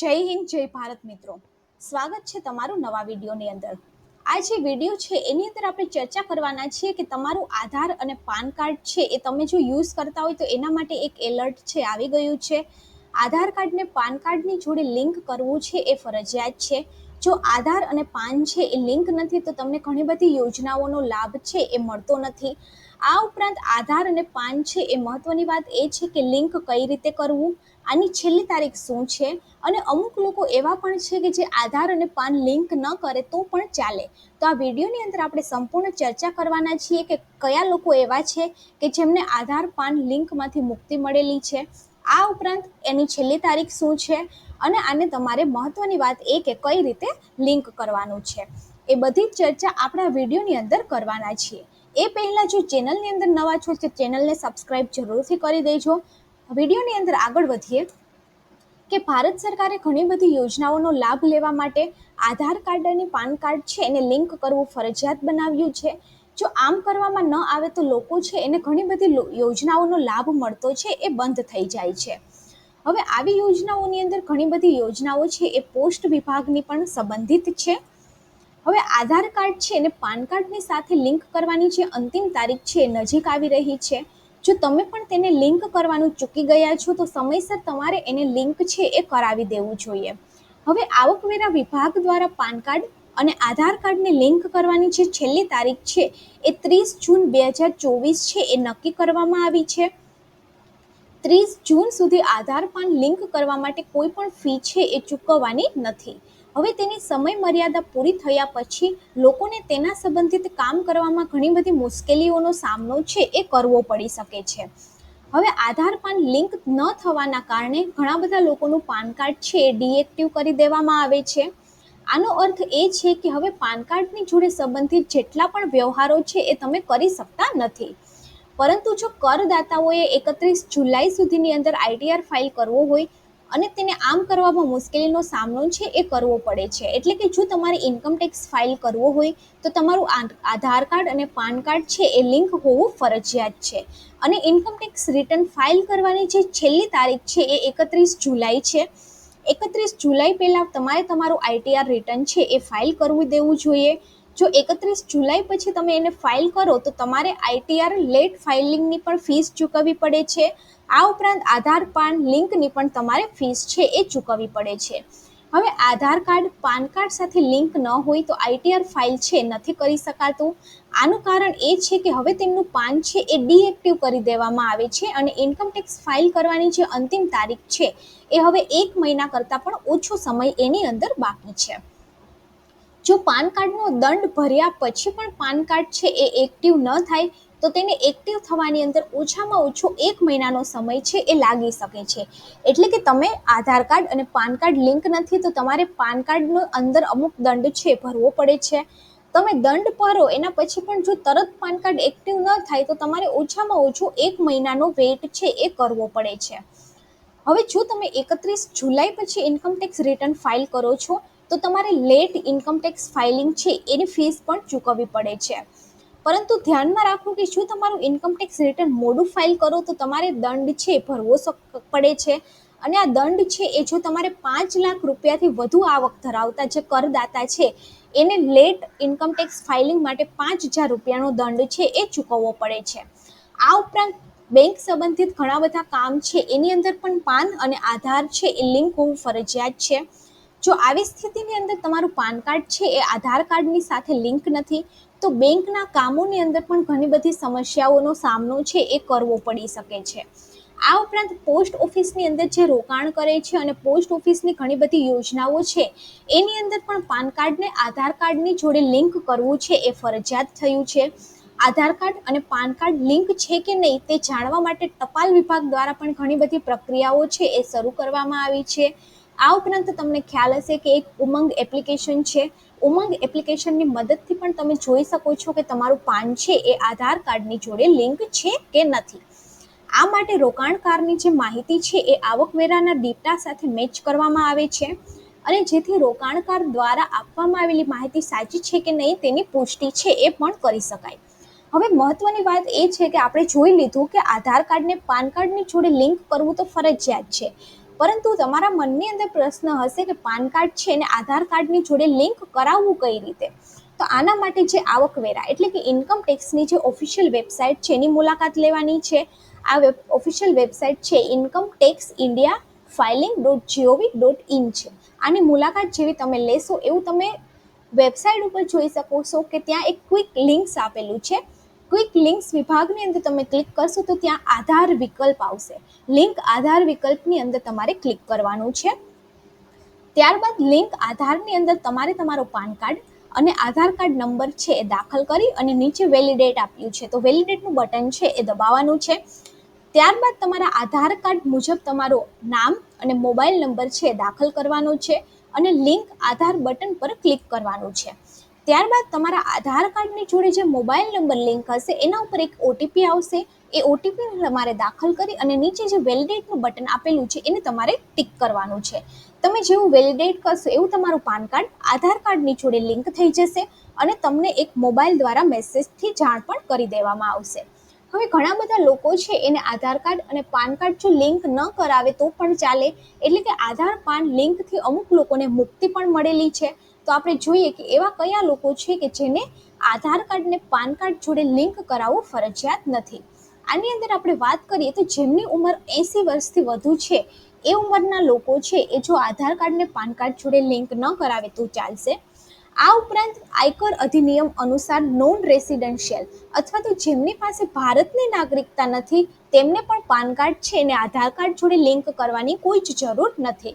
જય હિન્દ, જય ભારત મિત્રો. સ્વાગત છે તમારું નવા વિડીયોની અંદર. આ જે વીડિયો છે, એની અંદર આપણે ચર્ચા કરવાના છીએ કે તમારું આધાર અને પાન કાર્ડ છે, એ તમે જો યુઝ કરતા હોય તો એના માટે એક એલર્ટ છે, આવી ગયું છે. આધાર કાર્ડને પાન કાર્ડની જોડે લિંક કરવું છે, એ ફરજિયાત છે. જો આધાર અને પાન છે, એ લિંક નથી, તો તમને ઘણી બધી યોજનાઓનો લાભ છે, એ મળતો નથી. આ ઉપરાંત આધાર અને પાન છે એ મહત્વની વાત એ છે કે લિંક કઈ રીતે કરવું, આની છેલ્લી તારીખ શું છે અને અમુક લોકો એવા પણ છે કે જે આધાર અને પાન લિંક ન કરે તો પણ ચાલે. તો આ વિડીયોની અંદર આપણે સંપૂર્ણ ચર્ચા કરવાના છીએ કે કયા લોકો એવા છે કે જેમને આધાર, પાન લિંકમાંથી મુક્તિ મળેલી છે. આ ઉપરાંત એની છેલ્લી તારીખ શું છે અને આને તમારે મહત્વની વાત એ કે કઈ રીતે લિંક કરવાનું છે. એ બધી ચર્ચા આપણા વિડીયોની અંદર કરવાના છીએ. એ પહેલાં જો ચેનલની અંદર નવા છો તો ચેનલને સબસ્ક્રાઈબ જરૂરથી કરી દેજો. વિડીયોની અંદર આગળ વધીએ કે ભારત સરકારે ઘણી બધી યોજનાઓનો લાભ લેવા માટે આધાર કાર્ડ અને પાન કાર્ડ છે એને લિંક કરવું ફરજિયાત બનાવ્યું છે. જો આમ કરવામાં ન આવે તો લોકો છે એને ઘણી બધી યોજનાઓનો લાભ મળતો છે એ બંધ થઈ જાય છે. હવે આવી યોજનાઓની અંદર ઘણી બધી યોજનાઓ છે એ પોસ્ટ વિભાગની પણ સંબંધિત છે. હવે આધાર કાર્ડ છે અને પાન કાર્ડની સાથે લિંક કરવાની જે અંતિમ તારીખ છે નજીક આવી રહી છે. જો તમે પણ તેને લિંક કરવાનું ચૂકી ગયા છો, તો સમયસર તમારે એને લિંક છે એ કરાવી દેવું જોઈએ. હવે આવકવેરા વિભાગ દ્વારા પાન કાર્ડ અને આધાર કાર્ડને લિંક કરવાની જે છેલ્લી તારીખ છે એ ત્રીસ જૂન બે હજાર ચોવીસ છે એ નક્કી કરવામાં આવી છે. ત્રીસ જૂન સુધી આધાર પાન લિંક કરવા માટે કોઈ પણ ફી છે એ ચૂકવવાની નથી. હવે તેની સમય મર્યાદા પૂરી થયા પછી લોકોને તેના સંબંધિત કામ કરવામાં ઘણી બધી મુશ્કેલીઓનો સામનો છે એ કરવો પડી શકે છે. હવે આધાર પાન લિંક ન થવાના કારણે ઘણા બધા લોકોનું પાન કાર્ડ છે ડીએક્ટિવ કરી દેવામાં આવે છે. આનો અર્થ એ છે કે હવે પાન કાર્ડની જોડે સંબંધિત જેટલા પણ વ્યવહારો છે એ તમે કરી શકતા નથી. પરંતુ જો કરદાતાઓએ એકત્રીસ જુલાઈ સુધીની અંદર આઈટીઆર ફાઇલ કરવો હોય અને તેને આમ કરવામાં મુશ્કેલીનો સામનો છે એ કરવો પડે છે. એટલે કે જો તમારે ઇન્કમ ટેક્સ ફાઇલ કરવો હોય, તો તમારું આધાર કાર્ડ અને પાન કાર્ડ છે એ લિંક હોવું ફરજિયાત છે. અને ઇન્કમ ટેક્સ રિટર્ન ફાઇલ કરવાની જે છેલ્લી તારીખ છે એ એકત્રીસ જુલાઈ છે. એકત્રીસ જુલાઈ પહેલાં તમારે તમારું આઈટીઆર રિટર્ન છે એ ફાઇલ કરવું દેવું જોઈએ. જો એકત્રીસ જુલાઈ પછી તમે એને ફાઇલ કરો, તો તમારે આઈટીઆર લેટ ફાઇલિંગની પણ ફીસ ચૂકવવી પડે છે. આ ઉપરાંત આધાર, પાન લિંકની પણ તમારે ફીસ છે એ ચૂકવવી પડે છે. હવે આધાર કાર્ડ, પાન કાર્ડ સાથે લિંક ન હોય તો આઈટીઆર ફાઇલ છે, નથી કરી શકાતું. આનું કારણ એ છે કે હવે તેમનું પાન છે એ ડીએક્ટિવ કરી દેવામાં આવે છે અને ઇન્કમટેક્સ ફાઇલ કરવાની જે અંતિમ તારીખ છે, એ હવે એક મહિના કરતાં પણ ઓછો સમય એની અંદર બાકી છે. જો પાન કાર્ડનો દંડ ભર્યા પછી પણ પાન કાર્ડ છે એ એક્ટિવ ન થાય, તો તેને એક્ટિવ થવાની અંદર ઓછામાં ઓછો એક મહિનાનો સમય છે એ લાગી શકે છે. એટલે કે તમે આધાર કાર્ડ અને પાન કાર્ડ લિંક નથી, તો તમારે પાન કાર્ડનો અંદર અમુક દંડ છે ભરવો પડે છે. તમે દંડ ભરો, એના પછી પણ જો તરત પાન કાર્ડ એક્ટિવ ન થાય, તો તમારે ઓછામાં ઓછો એક મહિનાનો વેઇટ છે એ કરવો પડે છે. હવે જો તમે એકત્રીસ જુલાઈ પછી ઇન્કમ ટેક્સ રિટર્ન ફાઇલ કરો છો તો તમારે લેટ ઇન્કમ ટેક્સ ફાઇલિંગ છે, એની ફીસ પણ ચૂકવવી પડે છે. પરંતુ ધ્યાનમાં રાખો કે જો તમારું ઇન્કમ ટેક્સ રિટર્ન મોડું ફાઇલ કરો તો તમારે દંડ છે, ભરવો પડે છે. અને આ દંડ છે, એ જો તમારે પાંચ લાખ રૂપિયાથી વધુ આવક ધરાવતા જે કરદાતા છે, એને લેટ ઇન્કમ ટેક્સ ફાઇલિંગ માટે પાંચ હજાર રૂપિયાનો દંડ છે, એ ચૂકવવો પડે છે. આ ઉપરાંત બેંક સંબંધિત ઘણા બધા કામ છે, એની અંદર પણ પાન અને આધાર છે, એ લિંક હોવું ફરજિયાત છે. જો આવી સ્થિતિની અંદર તમારું પાન કાર્ડ છે, એ આધાર કાર્ડની સાથે લિંક નથી, તો બેંકના કામોની અંદર પણ ઘણી બધી સમસ્યાઓનો સામનો છે, એ કરવો પડી શકે છે. આ ઉપરાંત પોસ્ટ ઓફિસની અંદર જે રોકાણ કરે છે અને પોસ્ટ ઓફિસની ઘણી બધી યોજનાઓ છે, એની અંદર પણ પાન કાર્ડને આધાર કાર્ડની જોડે લિંક કરવું છે, એ ફરજિયાત થયું છે. આધાર કાર્ડ અને પાન કાર્ડ લિંક છે કે નહીં, તે જાણવા માટે ટપાલ વિભાગ દ્વારા પણ ઘણી બધી પ્રક્રિયાઓ છે, એ શરૂ કરવામાં આવી છે. આ ઉપરાંત તમને ખ્યાલ હશે કે એક ઉમંગ એપ્લિકેશન છે. ઉમંગ એપ્લિકેશનની મદદથી પણ તમે જોઈ શકો છો કે તમારું પાન છે એ આધાર કાર્ડની જોડે લિંક છે કે નથી. આ માટે રોકાણકારની જે માહિતી છે એ આવકવેરાના ડેટા સાથે મેચ કરવામાં આવે છે અને જેથી રોકાણકાર દ્વારા આપવામાં આવેલી માહિતી સાચી છે કે નહીં તેની પુષ્ટિ છે એ પણ કરી શકાય. હવે મહત્વની વાત એ છે કે આપણે જોઈ લીધું કે આધાર કાર્ડને પાન કાર્ડની જોડે લિંક કરવું તો ફરજિયાત છે. પરંતુ તમારા મનની અંદર પ્રશ્ન હશે કે પાન કાર્ડ છે ને આધાર કાર્ડની જોડે લિંક કરાવવું કઈ રીતે? તો આના માટે જે આવકવેરા એટલે કે ઇન્કમ ટેક્સની જે ઓફિશિયલ વેબસાઇટ છે એની મુલાકાત લેવાની છે. આ વેબ ઓફિશિયલ વેબસાઇટ છે income tax India filing dot G O V dot in છે. આની મુલાકાત જેવી તમે લેશો એવું તમે વેબસાઇટ ઉપર જોઈ શકો છો કે ત્યાં એક ક્વિક લિંક્સ આપેલું છે. ક્વિક લિંક્સ વિભાગની અંદર તમે ક્લિક કરશો તો ત્યાં આધાર વિકલ્પ આવશે. લિંક આધાર વિકલ્પની અંદર તમારે ક્લિક કરવાનું છે. ત્યારબાદ લિંક આધારની અંદર તમારે તમારો પાન કાર્ડ અને આધાર કાર્ડ નંબર છે એ દાખલ કરી અને નીચે વેલિડેટ આપ્યું છે. તો વેલિડેટનું બટન છે એ દબાવવાનું છે. ત્યારબાદ તમારા આધાર કાર્ડ મુજબ તમારું નામ અને મોબાઈલ નંબર છે એ દાખલ કરવાનો છે અને લિંક આધાર બટન પર ક્લિક કરવાનું છે. ત્યારબાદ તમારા આધાર કાર્ડની જોડે જે મોબાઈલ નંબર લિંક હશે, એના ઉપર એક ઓટીપી આવશે. એ ઓટીપી તમારે દાખલ કરી અને નીચે જે વેલિડેટનું બટન આપેલું છે, એને તમારે ટિક કરવાનું છે. તમે જેવું વેલિડેટ કરશો, એવું તમારું પાન કાર્ડ, આધાર કાર્ડની જોડે લિંક થઈ જશે અને તમને એક મોબાઈલ દ્વારા મેસેજથી જાણ પણ કરી દેવામાં આવશે. હવે ઘણા બધા લોકો છે, એને આધાર કાર્ડ અને પાન કાર્ડ જો લિંક ન કરાવે તો પણ ચાલે. એટલે કે આધાર, પાન, લિંકથી અમુક લોકોને મુક્તિ પણ મળેલી છે. તો આપણે જોઈએ કે એવા કયા લોકો છે કે જેને આધાર કાર્ડને પાન કાર્ડ જોડે લિંક કરાવવું ફરજિયાત નથી? આની અંદર આપણે વાત કરીએ તો જેમની ઉંમર એંસી વર્ષથી વધુ છે, એ ઉંમરના લોકો છે, એ જો આધાર કાર્ડને પાન કાર્ડ જોડે લિંક ન કરાવે તો ચાલશે. આ ઉપરાંત આયકર અધિનિયમ અનુસાર નોન રેસિડેન્શિયલ અથવા તો જેમની પાસે ભારતની નાગરિકતા નથી, તેમને પણ પાન કાર્ડ છે અને આધાર કાર્ડ જોડે લિંક કરવાની કોઈ જ જરૂર નથી.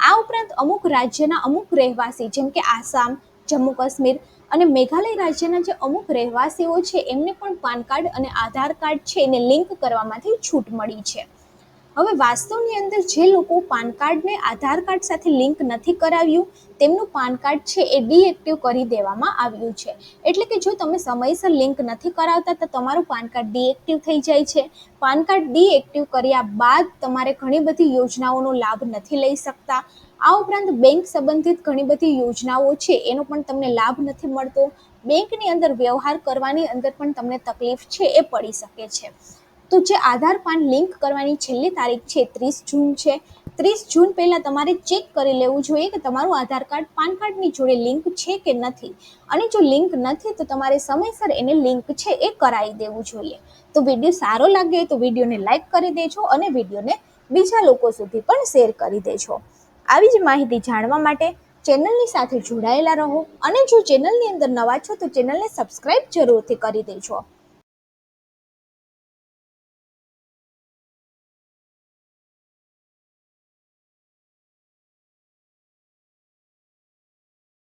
આ ઉપરાંત અમુક રાજ્યના અમુક રહેવાસી, જેમ કે આસામ, જમ્મુ કાશ્મીર અને મેઘાલય રાજ્યના જે અમુક રહેવાસીઓ છે, એમને પણ પાન કાર્ડ અને આધાર કાર્ડ છે એને લિંક કરવામાંથી છૂટ મળી છે. હવે વાસ્તવની અંદર જે લોકો પાન કાર્ડને આધાર કાર્ડ સાથે લિંક નથી કરાવ્યું, તેમનું પાન કાર્ડ છે એ ડીએક્ટિવ કરી દેવામાં આવ્યું છે. એટલે કે જો તમે સમયસર લિંક નથી કરાવતા, તો તમારું પાન કાર્ડ ડીએક્ટિવ થઈ જાય છે. પાન કાર્ડ ડીએક્ટિવ કર્યા બાદ તમારે ઘણી બધી યોજનાઓનો લાભ નથી લઈ શકતા. આ ઉપરાંત બેંક સંબંધિત ઘણી બધી યોજનાઓ છે, એનો પણ તમને લાભ નથી મળતો. બેંકની અંદર વ્યવહાર કરવાની અંદર પણ તમને તકલીફ છે એ પડી શકે છે. તો જે આધાર પાન લિંક કરવાની છેલ્લી તારીખ છે, ત્રીસ જૂન છે. ત્રીસ જૂન પહેલાં તમારે ચેક કરી લેવું જોઈએ કે તમારું આધાર કાર્ડ, પાન કાર્ડની જોડે લિંક છે કે નથી. અને જો લિંક નથી, તો તમારે સમયસર એને લિંક છે એ કરાવી દેવું જોઈએ. તો વીડિયો સારો લાગે તો વિડીયોને લાઈક કરી દેજો અને વિડીયોને બીજા લોકો સુધી પણ શેર કરી દેજો. આવી જ માહિતી જાણવા માટે ચેનલની સાથે જોડાયેલા રહો અને જો ચેનલની અંદર નવા છો તો ચેનલને સબસ્ક્રાઈબ જરૂરથી કરી દેજો.